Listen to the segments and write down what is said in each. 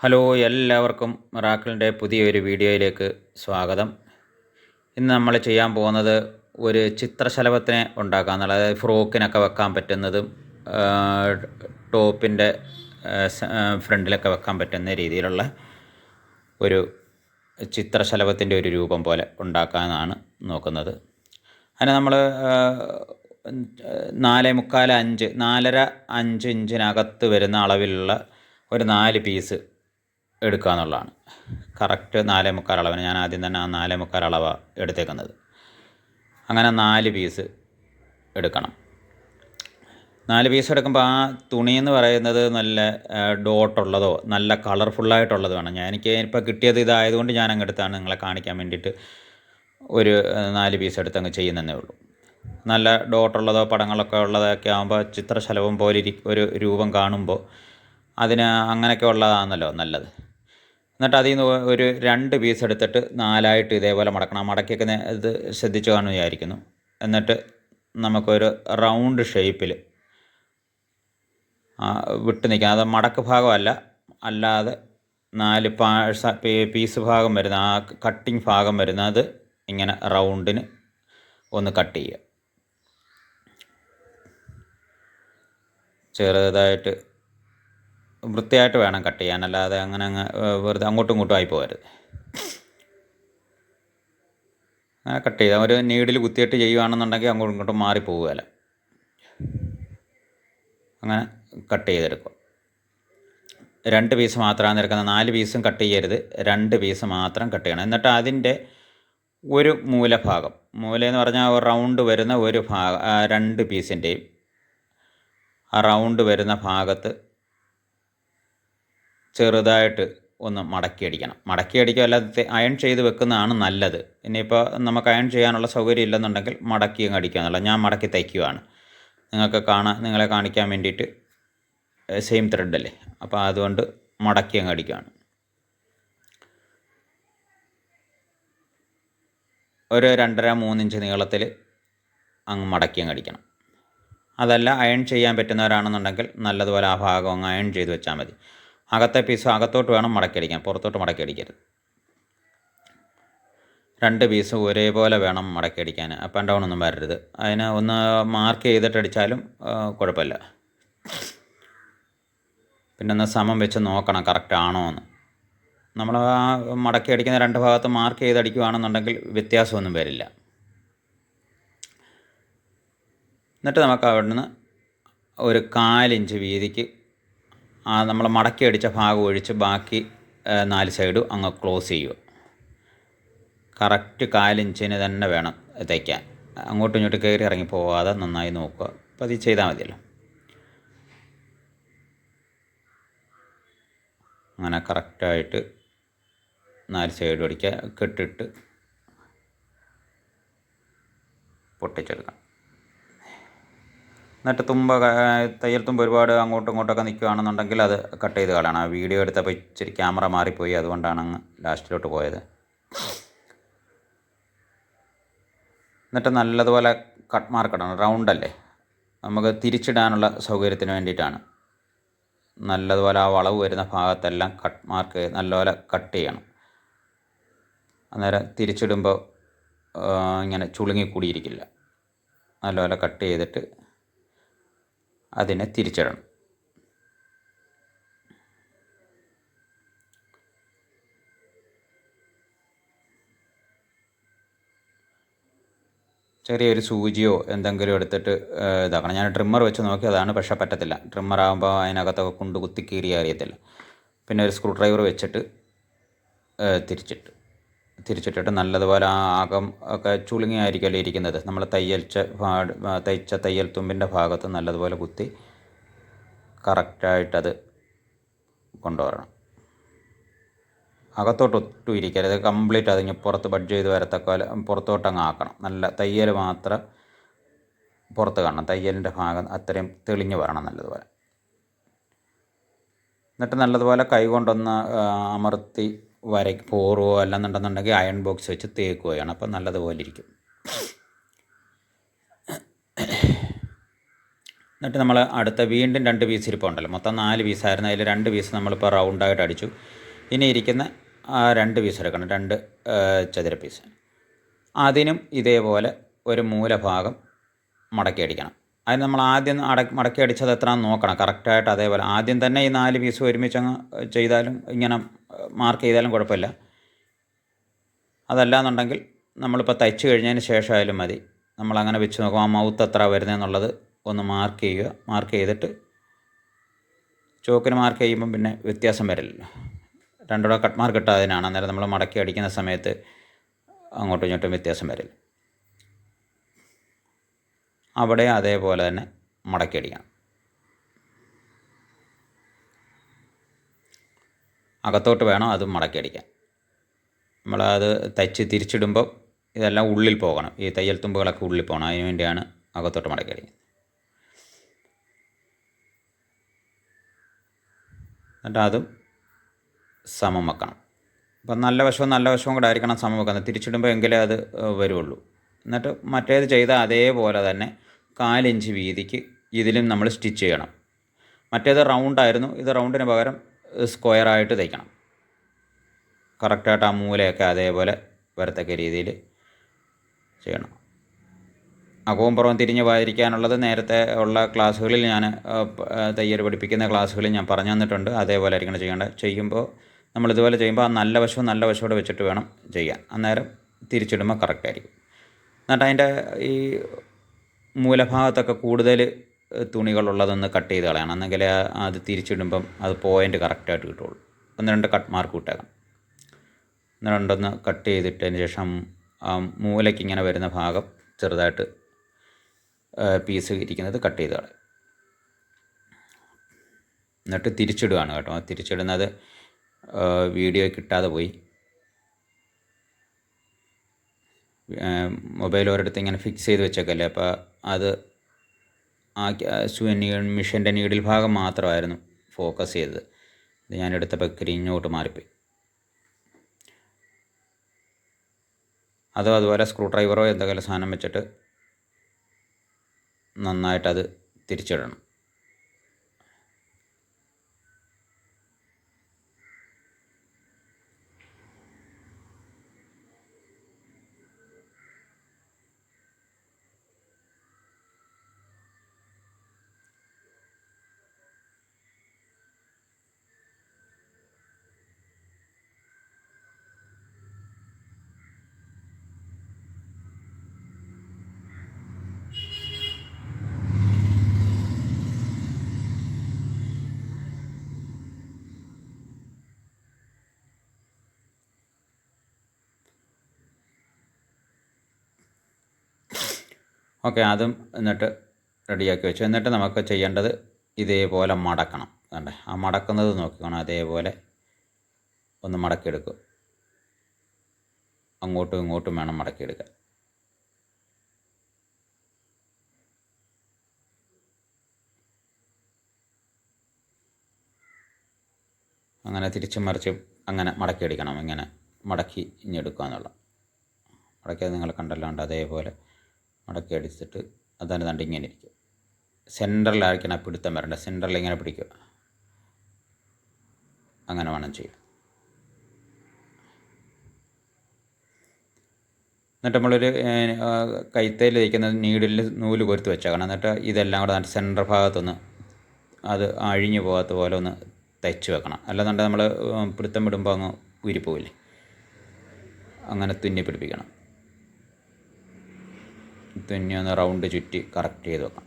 Hello എല്ലാവർക്കും മിറാക്കിളിന്റെ പുതിയൊരു വീഡിയോയിലേക്ക് സ്വാഗതം. ഇന്ന് നമ്മൾ ചെയ്യാൻ പോകുന്നത് ഒരു ചിത്രശലഭത്തിനെ ഉണ്ടാക്കുക എന്നുള്ളത് അതായത് ഫ്രോക്കിനൊക്കെ വെക്കാൻ പറ്റുന്നതും ടോപ്പിന്റെ ഫ്രണ്ടിലൊക്കെ വെക്കാൻ പറ്റുന്ന രീതിയിലുള്ള ഒരു ചിത്രശലഭത്തിന്റെ ഒരു രൂപം പോലെ ഉണ്ടാക്കാനാണ് നോക്കുന്നത്. അതിന് നമ്മൾ നാല് മുക്കാൽ അഞ്ച് നാലര അഞ്ച് ഇഞ്ചിനകത്ത് വരുന്ന അളവിലുള്ള ഒരു നാല് പീസ് എടുക്കുക എന്നുള്ളതാണ്. കറക്റ്റ് നാലേ മുക്കാൽ അളവിന് ഞാൻ ആദ്യം തന്നെ ആ നാലേ മുക്കാൽ അളവാണ് എടുത്തേക്കുന്നത്. അങ്ങനെ നാല് പീസ് എടുക്കണം. നാല് പീസ് എടുക്കുമ്പോൾ ആ തുണി എന്ന് പറയുന്നത് നല്ല ഡോട്ടുള്ളതോ നല്ല കളർഫുള്ളായിട്ടുള്ളത് വേണം ഞാൻ എനിക്ക് ഇപ്പോൾ കിട്ടിയത് ഇതായതുകൊണ്ട് ഞാൻ അങ്ങെടുത്താണ് നിങ്ങളെ കാണിക്കാൻ വേണ്ടിയിട്ട് ഒരു നാല് പീസ് എടുത്ത് അങ്ങ് ചെയ്യുന്നതേ ഉള്ളൂ. നല്ല ഡോട്ടുള്ളതോ പടങ്ങളൊക്കെ ഉള്ളതൊക്കെ ആകുമ്പോൾ ചിത്രശലഭം പോലെ ഒരു രൂപം കാണുമ്പോൾ അതിന് അങ്ങനെയൊക്കെ ഉള്ളതാണല്ലോ നല്ലത്. എന്നിട്ട് അതിൽ നിന്ന് ഒരു രണ്ട് പീസ് എടുത്തിട്ട് നാലായിട്ട് ഇതേപോലെ മടക്കണം. മടക്കിയൊക്കെ ഇത് ശ്രദ്ധിച്ചു കാണുമെന്ന് വിചാരിക്കുന്നു. എന്നിട്ട് നമുക്കൊരു റൗണ്ട് ഷേപ്പിൽ വിട്ട് നിൽക്കാം അത് മടക്ക് ഭാഗമല്ല അല്ലാതെ നാല് പാഴ്സ പീസ് ഭാഗം വരുന്ന ആ കട്ടിങ് ഭാഗം വരുന്നത് ഇങ്ങനെ റൗണ്ടിന് ഒന്ന് കട്ട് ചെയ്യുക. ചെറുതായിട്ട് വൃത്തിയായിട്ട് വേണം കട്ട് ചെയ്യാൻ. അല്ലാതെ അങ്ങനെ അങ്ങ് വെറുതെ അങ്ങോട്ടും ഇങ്ങോട്ടും ആയി പോകരുത്. അങ്ങനെ കട്ട് ചെയ്താൽ ഒരു നീഡിൽ കുത്തിയിട്ട് ചെയ്യുകയാണെന്നുണ്ടെങ്കിൽ അങ്ങോട്ടും ഇങ്ങോട്ടും മാറിപ്പോവുകയില്ല അങ്ങനെ കട്ട് ചെയ്തെടുക്കുക രണ്ട് പീസ് മാത്രമാണ് എടുക്കുന്നത് നാല് പീസും കട്ട് ചെയ്യരുത്. രണ്ട് പീസ് മാത്രം കട്ട് ചെയ്യണം. എന്നിട്ട് അതിന്റെ ഒരു മൂലഭാഗം മൂല എന്ന് പറഞ്ഞാൽ റൗണ്ട് വരുന്ന ഒരു ഭാഗം രണ്ട് പീസിന്റെയും ആ റൗണ്ട് വരുന്ന ഭാഗത്ത് ചെറുതായിട്ട് ഒന്ന് മടക്കി അടിക്കണം. മടക്കി അടിക്കുക അല്ലാതെ അയൺ ചെയ്ത് വെക്കുന്നതാണ് നല്ലത്. ഇനിയിപ്പോൾ നമുക്ക് അയൺ ചെയ്യാനുള്ള സൗകര്യം ഇല്ലെന്നുണ്ടെങ്കിൽ മടക്കി അങ്ങ് അടിക്കുക എന്നുള്ള ഞാൻ മടക്കി തയ്ക്കുകയാണ് നിങ്ങൾക്ക് കാണാൻ നിങ്ങളെ കാണിക്കാൻ വേണ്ടിയിട്ട് സെയിം ത്രെഡല്ലേ അപ്പോൾ അതുകൊണ്ട് മടക്കി അങ്ങ് അടിക്കുകയാണ്. ഒരു രണ്ടര മൂന്നിഞ്ച് നീളത്തിൽ അങ്ങ് മടക്കി അങ്ങ് അടിക്കണം. അതല്ല അയൺ ചെയ്യാൻ പറ്റുന്നവരാണെന്നുണ്ടെങ്കിൽ നല്ലതുപോലെ ആ ഭാഗം അങ്ങ് അയൺ ചെയ്ത് വെച്ചാൽ മതി. അകത്തെ പീസ് അകത്തോട്ട് വേണം മടക്കിയടിക്കാൻ. പുറത്തോട്ട് മടക്കിയടിക്കരുത്. രണ്ട് പീസ് ഒരേപോലെ വേണം മടക്കിയടിക്കാൻ. അപ്പ് ആൻഡ് ഡൗൺ ഒന്നും വരരുത്. അതിന് ഒന്ന് മാർക്ക് ചെയ്തിട്ട് അടിച്ചാലും കുഴപ്പമില്ല. പിന്നെ ഒന്ന് സമം വെച്ച് നോക്കണം കറക്റ്റ് ആണോ എന്ന്. നമ്മൾ ആ മടക്കി അടിക്കുന്ന രണ്ട് ഭാഗത്ത് മാർക്ക് ചെയ്ത് അടിക്കുകയാണെന്നുണ്ടെങ്കിൽ വ്യത്യാസമൊന്നും വരില്ല. എന്നിട്ട് നമുക്ക് അവിടുന്ന് ഒരു കാലിഞ്ച് വീതിക്ക് നമ്മൾ മടക്കി അടിച്ച ഭാഗം ഒഴിച്ച് ബാക്കി നാല് സൈഡും അങ്ങ് ക്ലോസ് ചെയ്യുക. കറക്റ്റ് കാലിഞ്ചിന് തന്നെ വേണം തയ്ക്കാൻ അങ്ങോട്ടും ഇങ്ങോട്ടും കയറി ഇറങ്ങി പോകാതെ നന്നായി നോക്കുക. അപ്പോൾ അത് ചെയ്താൽ മതിയല്ലോ. അങ്ങനെ കറക്റ്റായിട്ട് നാല് സൈഡ് അടിക്കുക. കെട്ടിട്ട് പൊട്ടിച്ചെടുക്കണം എന്നിട്ട് തുമ്പ തയ്യൽ തുമ്പ ഒരുപാട് അങ്ങോട്ടും ഇങ്ങോട്ടൊക്കെ നിൽക്കുകയാണെന്നുണ്ടെങ്കിൽ അത് കട്ട് ചെയ്ത് കളയണം. ആ വീഡിയോ എടുത്തപ്പോൾ ഇച്ചിരി ക്യാമറ മാറിപ്പോയി. അതുകൊണ്ടാണ് അങ്ങ് ലാസ്റ്റിലോട്ട് പോയത്. എന്നിട്ട് നല്ലതുപോലെ കട്ട് മാർക്കിടണം റൗണ്ട് അല്ലേ? നമുക്ക് തിരിച്ചിടാനുള്ള സൗകര്യത്തിന് വേണ്ടിയിട്ടാണ്. നല്ലതുപോലെ ആ വളവ് വരുന്ന ഭാഗത്തെല്ലാം കട്ട് മാർക്ക് നല്ലപോലെ കട്ട് ചെയ്യണം. അന്നേരം തിരിച്ചിടുമ്പോൾ ഇങ്ങനെ ചുളുങ്ങി കൂടിയിരിക്കില്ല നല്ലപോലെ കട്ട് ചെയ്തിട്ട് അതിനെ തിരിച്ചിടണം. ചെറിയൊരു സൂചിയോ എന്തെങ്കിലും എടുത്തിട്ട് ഇതാക്കണം. ഞാൻ ട്രിമ്മർ വെച്ച് നോക്കിയതാണ് പക്ഷെ പറ്റത്തില്ല. ട്രിമ്മർ ആകുമ്പോൾ അതിനകത്തൊക്കെ കൊണ്ട് കുത്തി കീറി അറിയത്തില്ല. പിന്നെ ഒരു സ്ക്രൂ ഡ്രൈവർ വെച്ചിട്ട് തിരിച്ചിട്ട്. തിരിച്ചിട്ടിട്ട് നല്ലതുപോലെ ആ ആകം ഒക്കെ ചുളുങ്ങിയായിരിക്കുമല്ലോ ഇരിക്കുന്നത്. നമ്മൾ തയ്യൽച്ച തയ്ച്ച തയ്യൽ തുമ്പിന്റെ ഭാഗത്ത് നല്ലതുപോലെ കുത്തി കറക്റ്റായിട്ടത് കൊണ്ടുവരണം. അകത്തോട്ട് ഒട്ടും ഇരിക്കരുത് കംപ്ലീറ്റ് അതിങ്ങ് പുറത്ത് ബഡ് ചെയ്ത് വരത്തക്ക പോലെ പുറത്തോട്ട് അങ്ങ് ആക്കണം. നല്ല തയ്യൽ മാത്രം പുറത്ത് കാണണം. തയ്യലിന്റെ ഭാഗം അത്രയും തെളിഞ്ഞ് വരണം നല്ലതുപോലെ. എന്നിട്ട് നല്ലതുപോലെ കൈ കൊണ്ടൊന്ന് അമർത്തി വര പോറുകയോ അല്ലെന്നുണ്ടെന്നുണ്ടെങ്കിൽ അയൺ ബോക്സ് വെച്ച് തേക്കുകയാണ്. അപ്പം നല്ലതുപോലെ ഇരിക്കും. എന്നിട്ട് നമ്മൾ അടുത്ത വീണ്ടും രണ്ട് പീസ് ഇരിപ്പുണ്ടല്ലോ. മൊത്തം നാല് പീസായിരുന്നു അതിൽ രണ്ട് പീസ് നമ്മളിപ്പോൾ റൗണ്ടായിട്ട് അടിച്ചു. ഇനി ഇരിക്കുന്ന രണ്ട് പീസ് എടുക്കണം. രണ്ട് ചതുര പീസ് അതിനും ഇതേപോലെ ഒരു മൂലഭാഗം മടക്കി അടിക്കണം. അതിന് നമ്മൾ ആദ്യം അട മടക്കി അടിച്ചത് എത്രയാണെന്ന് നോക്കണം. കറക്റ്റായിട്ട് അതേപോലെ ആദ്യം തന്നെ ഈ നാല് പീസ് ഒരുമിച്ച് അങ്ങ് ചെയ്താലും ഇങ്ങനെ മാർക്ക് ചെയ്താലും കുഴപ്പമില്ല. അതല്ലാന്നുണ്ടെങ്കിൽ നമ്മളിപ്പോൾ തയ്ച്ച് കഴിഞ്ഞതിന് ശേഷമായാലും മതി. നമ്മളങ്ങനെ വെച്ച് നോക്കും ആ മൗത്ത് എത്ര വരുന്നതെന്നുള്ളത് ഒന്ന് മാർക്ക് ചെയ്യുക. മാർക്ക് ചെയ്തിട്ട് ചോക്കിന് മാർക്ക് ചെയ്യുമ്പം പിന്നെ വ്യത്യാസം വരില്ലല്ലോ. രണ്ടുകൂടെ കട്ട് മാർക്ക് ഇട്ടതിനാണ് അന്നേരം നമ്മൾ മടക്കി അടിക്കുന്ന സമയത്ത് അങ്ങോട്ടും ഇങ്ങോട്ടും വ്യത്യാസം വരില്ല. അവിടെ അതേപോലെ തന്നെ മടക്കി അടിക്കണം. അകത്തോട്ട് വേണം അത് മടക്കി അടിക്കാൻ നമ്മളത് തയ്ച്ച് തിരിച്ചിടുമ്പോൾ ഇതെല്ലാം ഉള്ളിൽ പോകണം. ഈ തയ്യൽ തുമ്പുകളൊക്കെ ഉള്ളിൽ പോകണം. അതിന് വേണ്ടിയാണ് അകത്തോട്ട് മടക്കി അടിക്കുന്നത് എന്നിട്ട് അതും സമം വെക്കണം. അപ്പം നല്ല വശവും നല്ല വശവും കൂടെ ആയിരിക്കണം സമം വെക്കുന്നത്. തിരിച്ചിടുമ്പോൾ എങ്കിലേ അത് വരുള്ളൂ. എന്നിട്ട് മറ്റേത് ചെയ്ത അതേപോലെ തന്നെ കാലിഞ്ച് വീതിക്ക് ഇതിലും നമ്മൾ സ്റ്റിച്ച് ചെയ്യണം. മറ്റേത് റൗണ്ടായിരുന്നു ഇത് റൗണ്ടിന് പകരം സ്ക്വയറായിട്ട് തയ്ക്കണം. കറക്റ്റായിട്ട് ആ മൂലയൊക്കെ അതേപോലെ വരത്തക്ക രീതിയിൽ ചെയ്യണം. അകവും പുറവും തിരിഞ്ഞ് വായിരിക്കാനുള്ളത് നേരത്തെ ഉള്ള ക്ലാസ്സുകളിൽ ഞാൻ തയ്യൽ പഠിപ്പിക്കുന്ന ക്ലാസ്സുകളിൽ ഞാൻ പറഞ്ഞു തന്നിട്ടുണ്ട്. അതേപോലെ ആയിരിക്കണം ചെയ്യേണ്ടത്. ചെയ്യുമ്പോൾ നമ്മൾ ഇതുപോലെ ചെയ്യുമ്പോൾ ആ നല്ല വശവും നല്ല വശത്തോടെ വെച്ചിട്ട് വേണം ചെയ്യാൻ അന്നേരം തിരിച്ചിടുമ്പോൾ കറക്റ്റായിരിക്കും. എന്നിട്ട് അതിന്റെ ഈ മൂലഭാഗത്തൊക്കെ കൂടുതൽ തുണികളുള്ളതൊന്ന് കട്ട് ചെയ്ത് കളയണം. എന്നെങ്കിൽ അത് തിരിച്ചിടുമ്പം അത് പോയിന്റ് കറക്റ്റായിട്ട് കിട്ടുള്ളൂ. ഒന്ന് രണ്ട് കട്ട് മാർക്ക് വിട്ടേക്കാം ഒന്ന് രണ്ടൊന്ന് കട്ട് ചെയ്തിട്ടതിന് ശേഷം ആ മൂലയ്ക്ക് ഇങ്ങനെ വരുന്ന ഭാഗം ചെറുതായിട്ട് പീസ് ഇരിക്കുന്നത് കട്ട് ചെയ്ത് കളയും. എന്നിട്ട് തിരിച്ചിടുകയാണ് കേട്ടോ. തിരിച്ചിടുന്നത് വീഡിയോ കിട്ടാതെ പോയി. മൊബൈൽ ഒരിടത്ത് ഇങ്ങനെ ഫിക്സ് ചെയ്ത് വെച്ചേക്കല്ലേ. അപ്പോൾ അത് ആ മിഷന്റെ നീഡിൽ ഭാഗം മാത്രമായിരുന്നു ഫോക്കസ് ചെയ്തത്. ഇത് ഞാൻ എടുത്ത പ്രക്രിയ ഇങ്ങോട്ട് മാറിപ്പോയി. അതോ അതുപോലെ സ്ക്രൂ ഡ്രൈവറോ എന്തെങ്കിലും സാധനം വെച്ചിട്ട് നന്നായിട്ടത് തിരിച്ചിടണം. ഓക്കെ അതും എന്നിട്ട് റെഡിയാക്കി വെച്ചു. എന്നിട്ട് നമുക്ക് ചെയ്യേണ്ടത് ഇതേപോലെ മടക്കണം. കണ്ടേ ആ മടക്കുന്നത് നോക്കിക്കണം. അതേപോലെ ഒന്ന് മടക്കിയെടുക്കും അങ്ങോട്ടും ഇങ്ങോട്ടും വേണം മടക്കിയെടുക്കാൻ. അങ്ങനെ തിരിച്ചും മറിച്ചും അങ്ങനെ മടക്കിയെടുക്കണം. ഇങ്ങനെ മടക്കി ഇഞ്ഞെടുക്കുക എന്നുള്ള മടക്കിയത് നിങ്ങൾ കണ്ടല്ലാണ്ട് അതേപോലെ മടക്കി അടിച്ചിട്ട് അതാണ് തണ്ട് ഇങ്ങനെ ഇരിക്കും. സെന്ററിലായിരിക്കണം ആ പിടുത്തം വരേണ്ടത്. സെന്ററിൽ ഇങ്ങനെ പിടിക്കുക. അങ്ങനെ വേണം ചെയ്യുക എന്നിട്ട് നമ്മളൊരു കൈത്തയിൽ തയ്ക്കുന്ന നീഡിൽ നൂൽ കൊരുത്ത് വെച്ചേക്കണം. എന്നിട്ട് ഇതെല്ലാം കൂടെ സെന്റർ ഭാഗത്തൊന്ന് അത് അഴിഞ്ഞു പോകാത്ത പോലെ ഒന്ന് തയ്ച്ച് വെക്കണം. അല്ലാന്നുണ്ടെങ്കിൽ നമ്മൾ പിടുത്തം വിടുമ്പോൾ അങ്ങ് ഊരിപ്പോവില്ലേ അങ്ങനെ തുന്നി പിടിപ്പിക്കണം. തുന്നി ഒന്ന് റൗണ്ട് ചുറ്റി കറക്റ്റ് ചെയ്ത് വെക്കാം.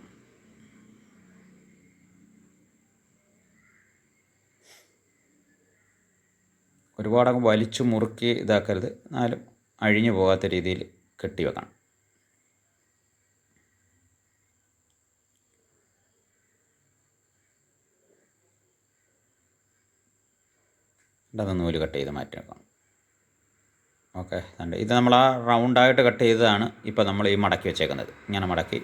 ഒരുപാടങ്ങ് വലിച്ചു മുറുക്കി ഇതാക്കരുത്. എന്നാലും അഴിഞ്ഞു പോകാത്ത രീതിയിൽ കെട്ടി വെക്കണം. അത് നൂൽ കട്ട് ചെയ്ത് മാറ്റി വെക്കണം ഓക്കെ ഉണ്ട് ഇത് നമ്മൾ ആ റൗണ്ടായിട്ട് കട്ട് ചെയ്തതാണ് ഇപ്പോൾ നമ്മൾ ഈ മടക്കി വെച്ചേക്കുന്നത്. ഇങ്ങനെ മടക്കി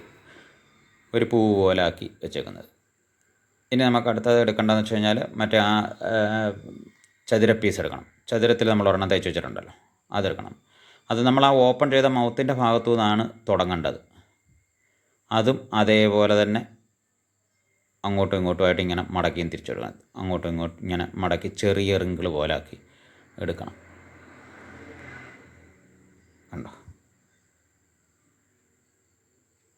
ഒരു പൂ പോലെ ആക്കി വെച്ചേക്കുന്നത്. ഇനി നമുക്ക് അടുത്തത് എടുക്കേണ്ടതെന്ന് വെച്ച് കഴിഞ്ഞാൽ മറ്റേ ആ ചതുര പീസ് എടുക്കണം. ചതുരത്തിൽ നമ്മൾ ഒരെണ്ണം തയ്ച്ച് വെച്ചിട്ടുണ്ടല്ലോ. അതെടുക്കണം. അത് നമ്മൾ ആ ഓപ്പൺ ചെയ്ത മൗത്തിന്റെ ഭാഗത്തു നിന്നാണ് തുടങ്ങേണ്ടത്. അതും അതേപോലെ തന്നെ അങ്ങോട്ടും ഇങ്ങോട്ടുമായിട്ട് ഇങ്ങനെ മടക്കിയും തിരിച്ചെടുക്കണം. അങ്ങോട്ടും ഇങ്ങോട്ടും ഇങ്ങനെ മടക്കി ചെറിയ റിങ്കിൾ പോലാക്കി എടുക്കണം. കണ്ടോ?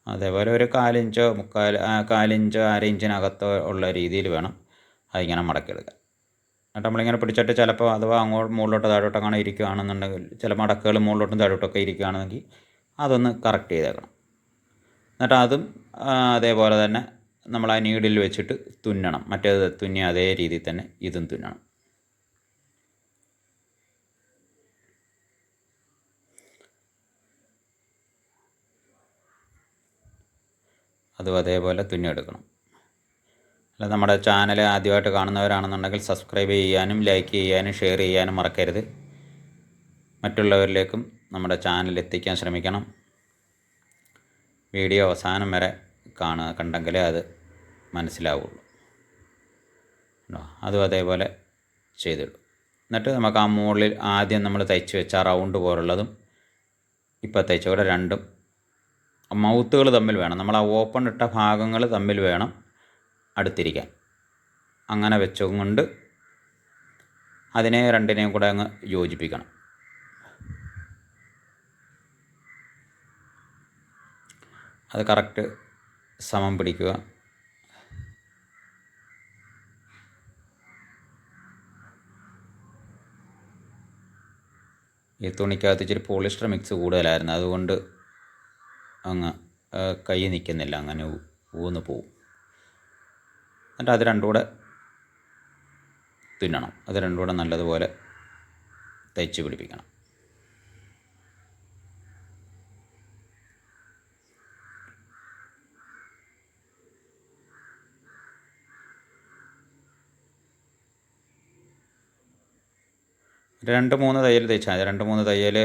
അതേപോലെ ഒരു കാലിഞ്ചോ മുക്കാൽ കാലിഞ്ചോ അര ഇഞ്ചിനകത്തോ ഉള്ള രീതിയിൽ വേണം അതിങ്ങനെ മടക്കിയെടുക്കാൻ എന്നിട്ട് നമ്മളിങ്ങനെ പിടിച്ചിട്ട് ചിലപ്പോൾ അഥവാ അങ്ങോട്ട് മുകളിലോട്ട് താഴോട്ടോ അങ്ങനെ ഇരിക്കുകയാണെന്നുണ്ടെങ്കിൽ ചില മടക്കുകൾ മുകളിലോട്ടും താഴോട്ടൊക്കെ ഇരിക്കുകയാണെന്നെങ്കിൽ അതൊന്ന് കറക്റ്റ് ചെയ്തേക്കണം. എന്നിട്ട് അതും അതേപോലെ തന്നെ നമ്മൾ ആ നീഡിൽ വെച്ചിട്ട് തുന്നണം. മറ്റേത് തുന്നിയ അതേ രീതിയിൽ തന്നെ ഇതും തുന്നണം. അതും അതേപോലെ തുന്നിയെടുക്കണം. അല്ല നമ്മുടെ ചാനൽ ആദ്യമായിട്ട് കാണുന്നവരാണെന്നുണ്ടെങ്കിൽ സബ്സ്ക്രൈബ് ചെയ്യാനും ലൈക്ക് ചെയ്യാനും ഷെയർ ചെയ്യാനും മറക്കരുത്. മറ്റുള്ളവരിലേക്കും നമ്മുടെ ചാനൽ എത്തിക്കാൻ ശ്രമിക്കണം. വീഡിയോ അവസാനം വരെ കാണുക കണ്ടെങ്കിലേ അത് മനസ്സിലാവുള്ളൂ? അതും അതേപോലെ ചെയ്തിടും. എന്നിട്ട് നമുക്ക് ആ മുകളിൽ ആദ്യം നമ്മൾ തയ്ച്ച് വെച്ച റൗണ്ട് പോലുള്ളതും ഇപ്പോൾ തയ്ച്ച കൂടെ രണ്ടും മൗത്തുകൾ തമ്മിൽ വേണം. നമ്മൾ ആ ഓപ്പൺ ഇട്ട ഭാഗങ്ങൾ തമ്മിൽ വേണം അടുത്തിരിക്കാൻ. അങ്ങനെ വെച്ചുകൊണ്ട് അതിനെ രണ്ടിനെയും കൂടെ അങ്ങ് യോജിപ്പിക്കണം. അത് കറക്റ്റ് സമം പിടിക്കുക. ഈ തുണിക്കകത്ത് ഇച്ചിരി പോളിസ്റ്റർ മിക്സ് കൂടുതലായിരുന്നു. അതുകൊണ്ട് അങ്ങ് കൈ നിൽക്കുന്നില്ല. അങ്ങനെ ഊന്ന് പോവും. എന്നിട്ട് അത് രണ്ടും കൂടെ തുന്നണം. അത് രണ്ടും കൂടെ നല്ലതുപോലെ തയ്ച്ച് പിടിപ്പിക്കണം. രണ്ട് മൂന്ന് തയ്യൽ തയ്ച്ചാൽ മതി. രണ്ട് മൂന്ന് തയ്യൽ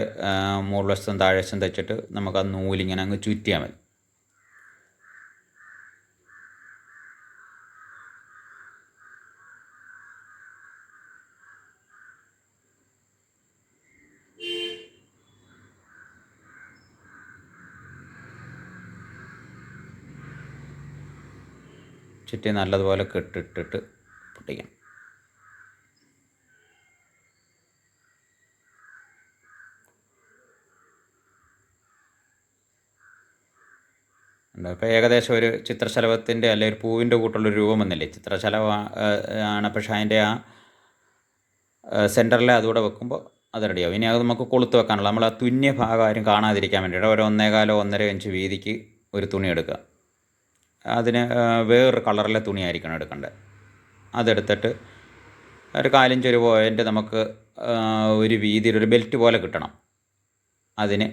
മുകൾ വശത്തും താഴെ വശത്തും തയ്ച്ചിട്ട് നമുക്ക് ആ നൂലിങ്ങനെ അങ്ങ് ചുറ്റിയാൽ മതി. ചുറ്റി നല്ലതുപോലെ കെട്ടിട്ടിട്ട് പൊട്ടിക്കണം. ഉണ്ട് ഇപ്പോൾ ഏകദേശം ഒരു ചിത്രശലഭത്തിന്റെ അല്ലെങ്കിൽ ഒരു പൂവിന്റെ കൂട്ടുള്ളൊരു രൂപം വന്നില്ലേ? ചിത്രശലഭ ആണ് പക്ഷേ അതിന്റെ ആ സെന്ററിൽ അതുകൂടെ വെക്കുമ്പോൾ അത് റെഡിയാവും ഇനി അത് നമുക്ക് കൊളുത്ത് വെക്കാനുള്ള നമ്മൾ ആ തുന്നിയ ഭാഗം ആരും കാണാതിരിക്കാൻ വേണ്ടിയിട്ട് ഒരു ഒന്നേകാലോ ഒന്നര ഇഞ്ച് വീതിക്ക് ഒരു തുണി എടുക്കുക. അതിന് വേറൊരു കളറിലെ തുണിയായിരിക്കണം എടുക്കേണ്ടത്. അതെടുത്തിട്ട് ഒരു കാലിഞ്ച് ഒരു പോയിന്റ് നമുക്ക് ഒരു വീതിയിൽ ഒരു ബെൽറ്റ് പോലെ കിട്ടണം. അതിന്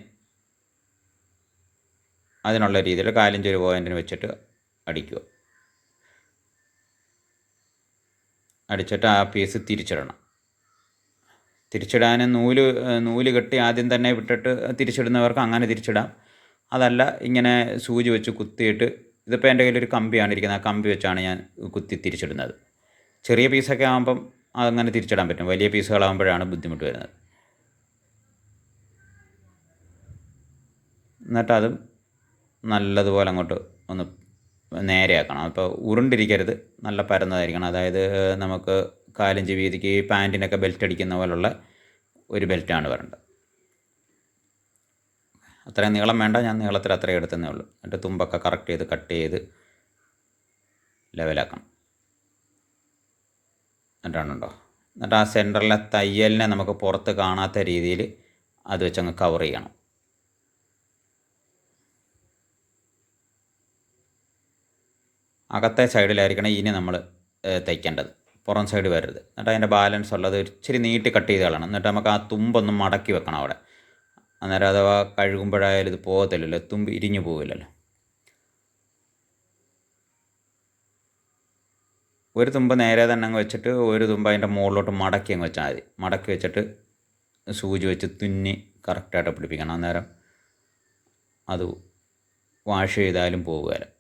അതിനുള്ള രീതിയിൽ കാലിഞ്ചൊരു പോയിന്റിന് വെച്ചിട്ട് അടിക്കുക. അടിച്ചിട്ട് ആ പീസ് തിരിച്ചിടണം. തിരിച്ചിടാൻ നൂൽ നൂൽ കെട്ടി ആദ്യം തന്നെ വിട്ടിട്ട് തിരിച്ചിടുന്നവർക്ക് അങ്ങനെ തിരിച്ചിടാം. അതല്ല ഇങ്ങനെ സൂചി വെച്ച് കുത്തിയിട്ട് ഇതിപ്പോൾ എന്റെ കയ്യിലൊരു കമ്പിയാണ് ഇരിക്കുന്നത്. ആ കമ്പി വെച്ചാണ് ഞാൻ കുത്തി തിരിച്ചിടുന്നത്. ചെറിയ പീസൊക്കെ ആകുമ്പം അതങ്ങനെ തിരിച്ചിടാൻ പറ്റും. വലിയ പീസുകളാകുമ്പോഴാണ് ബുദ്ധിമുട്ട് വരുന്നത്. എന്നിട്ട് അതും നല്ലതുപോലെ അങ്ങോട്ട് ഒന്ന് നേരെയാക്കണം. അപ്പോൾ ഉരുണ്ടിരിക്കരുത്. നല്ല പരന്നതായിരിക്കണം. അതായത് നമുക്ക് കാലഞ്ച് വീതിക്ക് പാന്റിനൊക്കെ ബെൽറ്റ് അടിക്കുന്ന പോലുള്ള ഒരു ബെൽറ്റാണ് വരേണ്ടത്. അത്രയും നീളം വേണ്ട. ഞാൻ നീളത്തിൽ അത്രയും എടുത്തതേ ഉള്ളൂ. എന്നിട്ട് തുമ്പൊക്കെ കറക്റ്റ് ചെയ്ത് കട്ട് ചെയ്ത് ലെവലാക്കണം എന്നിട്ടാണുണ്ടോ? എന്നിട്ട് ആ സെന്ററിലെ തയ്യലിനെ നമുക്ക് പുറത്ത് കാണാത്ത രീതിയിൽ അത് വെച്ചങ്ങ് കവർ ചെയ്യണം. അകത്തെ സൈഡിലായിരിക്കണം ഇനി നമ്മൾ തയ്ക്കേണ്ടത്. പുറം സൈഡ് വരരുത്. എന്നിട്ട് അതിന്റെ ബാലൻസ് ഉള്ളത് ഇച്ചിരി നീട്ടി കട്ട് ചെയ്ത് കളയണം. എന്നിട്ട് നമുക്ക് ആ തുമ്പൊന്ന് മടക്കി വെക്കണം അവിടെ. അന്നേരം അഥവാ കഴുകുമ്പോഴായാലും ഇത് പോകത്തില്ലല്ലോ. തുമ്പ് ഇരിഞ്ഞു പോകില്ലല്ലോ ഒരു തുമ്പ് നേരെ തന്നെ അങ്ങ് വെച്ചിട്ട് ഒരു തുമ്പ് അതിന്റെ മുകളിലോട്ട് മടക്കി അങ്ങ് വെച്ചാൽ മതി. മടക്കി വെച്ചിട്ട് സൂചി വെച്ച് തുന്നി കറക്റ്റായിട്ട് പിടിപ്പിക്കണം. അന്നേരം അത് വാഷ് ചെയ്താലും പോകുകയില്ല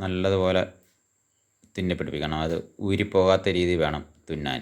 നല്ലതുപോലെ തിന്നപ്പിടിപ്പിക്കണം. അത് ഊരിപ്പോകാത്ത രീതി വേണം തുന്നാൻ.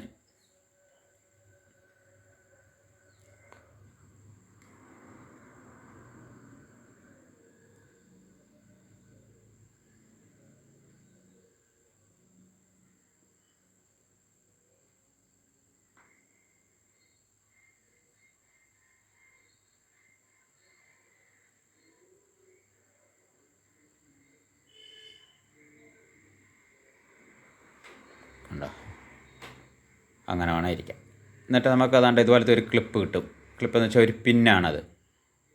അങ്ങനെ വേണം ഇരിക്കാം എന്നിട്ട് നമുക്ക് അതാണ്ട് ഇതുപോലത്തെ ഒരു ക്ലിപ്പ് കിട്ടും. ക്ലിപ്പ് എന്ന് വെച്ചാൽ ഒരു പിന്നാണത്.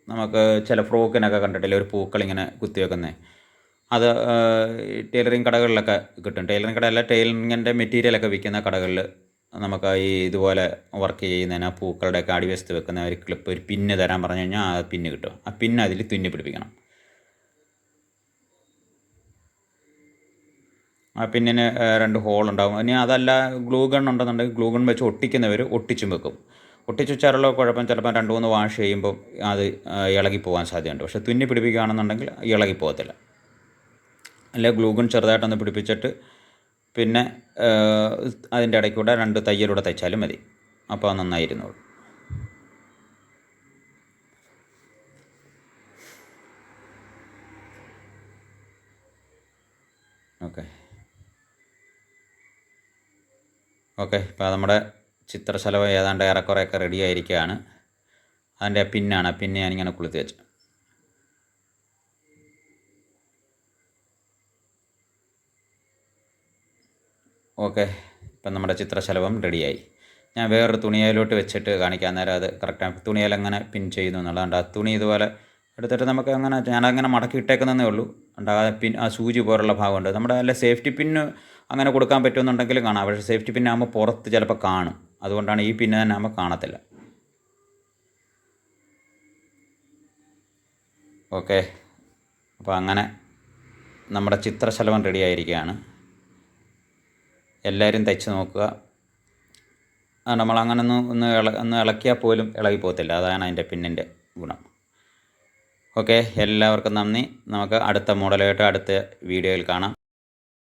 നമുക്ക് ചില ഫ്രോക്കിനൊക്കെ കണ്ടിട്ടില്ല? ഒരു പൂക്കൾ ഇങ്ങനെ കുത്തി വെക്കുന്നത് അത് ടൈലറിങ് കടകളിലൊക്കെ കിട്ടും. ടൈലറിങ് കടയല്ല ടൈലറിങ്ങിന്റെ മെറ്റീരിയലൊക്കെ വിൽക്കുന്ന കടകളിൽ നമുക്ക് ഈ ഇതുപോലെ വർക്ക് ചെയ്യുന്നതിന് പൂക്കളുടെയൊക്കെ അടിവശത്ത് വെക്കുന്ന ഒരു ക്ലിപ്പ് ഒരു പിന്ന് തരാൻ പറഞ്ഞു കഴിഞ്ഞാൽ ആ പിന്ന് കിട്ടും. ആ പിന്ന് അതിൽ തുന്നി പിടിപ്പിക്കണം. ആ പിന്നിന് രണ്ട് ഹോൾ ഉണ്ടാകും ഇനി അതല്ല ഗ്ലൂ ഗൺ ഉണ്ടെന്നുണ്ടെങ്കിൽ ഗ്ലൂ ഗൺ വെച്ച് ഒട്ടിക്കുന്നവർ ഒട്ടിച്ചും വെക്കും. ഒട്ടിച്ചു വെച്ചാലുള്ള കുഴപ്പം ചിലപ്പോൾ രണ്ട് മൂന്ന് വാഷ് ചെയ്യുമ്പോൾ അത് ഇളകി പോകാൻ സാധ്യതയുണ്ട്. പക്ഷേ തുന്നി പിടിപ്പിക്കുകയാണെന്നുണ്ടെങ്കിൽ ഇളകി പോകത്തില്ല. അല്ലെ ഗ്ലൂ ഗൺ ചെറുതായിട്ടൊന്ന് പിടിപ്പിച്ചിട്ട് പിന്നെ അതിന്റെ ഇടയ്ക്കൂടെ രണ്ട് തയ്യലൂടെ തയ്ച്ചാലും മതി. അപ്പോൾ നന്നായിരുന്നുള്ളൂ. ഓക്കെ. ഓക്കെ ഇപ്പോൾ നമ്മുടെ ചിത്രശലഭം ഏതാണ്ട് ഏറെക്കുറെയൊക്കെ റെഡി ആയിരിക്കുകയാണ്. അതിന്റെ പിന്നാണ് പിന്നെ ഞാനിങ്ങനെ കുളുത്തി വെച്ചു. ഓക്കെ ഇപ്പം നമ്മുടെ ചിത്രശലഭം റെഡിയായി ഞാൻ വേറൊരു തുണിയയിലോട്ട് വെച്ചിട്ട് കാണിക്കാൻ നേരം അത് കറക്റ്റാണ് തുണിയിൽ പിൻ ചെയ്യുന്നു എന്നുള്ളതുകൊണ്ട് ആ തുണി ഇതുപോലെ എടുത്തിട്ട് നമുക്ക് അങ്ങനെ ഞാനങ്ങനെ മടക്കി ഇട്ടേക്കുന്നതേ ഉള്ളൂ. ഉണ്ടാകാതെ പിൻ ആ സൂചി പോലുള്ള ഭാഗമുണ്ട്. നമ്മുടെ നല്ല സേഫ്റ്റി പിന്ന് അങ്ങനെ കൊടുക്കാൻ പറ്റുമെന്നുണ്ടെങ്കിൽ കാണാം. പക്ഷേ സേഫ്റ്റി പിന്നാകുമ്പോൾ പുറത്ത് ചിലപ്പോൾ കാണും. അതുകൊണ്ടാണ് ഈ പിന്നെ തന്നെ ആകുമ്പോൾ കാണത്തില്ല. ഓക്കെ അപ്പോൾ അങ്ങനെ നമ്മുടെ ചിത്രശലഭം റെഡി ആയിരിക്കുകയാണ്. എല്ലാവരും തയ്ച്ച് നോക്കുക. നമ്മൾ അങ്ങനെ ഒന്ന് ഒന്ന് ഇള ഒന്ന് ഇളക്കിയാൽ പോലും ഇളകി പോകത്തില്ല അതാണ് അതിന്റെ പിന്നിന്റെ ഗുണം. ഓക്കെ എല്ലാവർക്കും നന്ദി. നമുക്ക് അടുത്ത മോഡലായിട്ട് അടുത്ത വീഡിയോയിൽ കാണാം.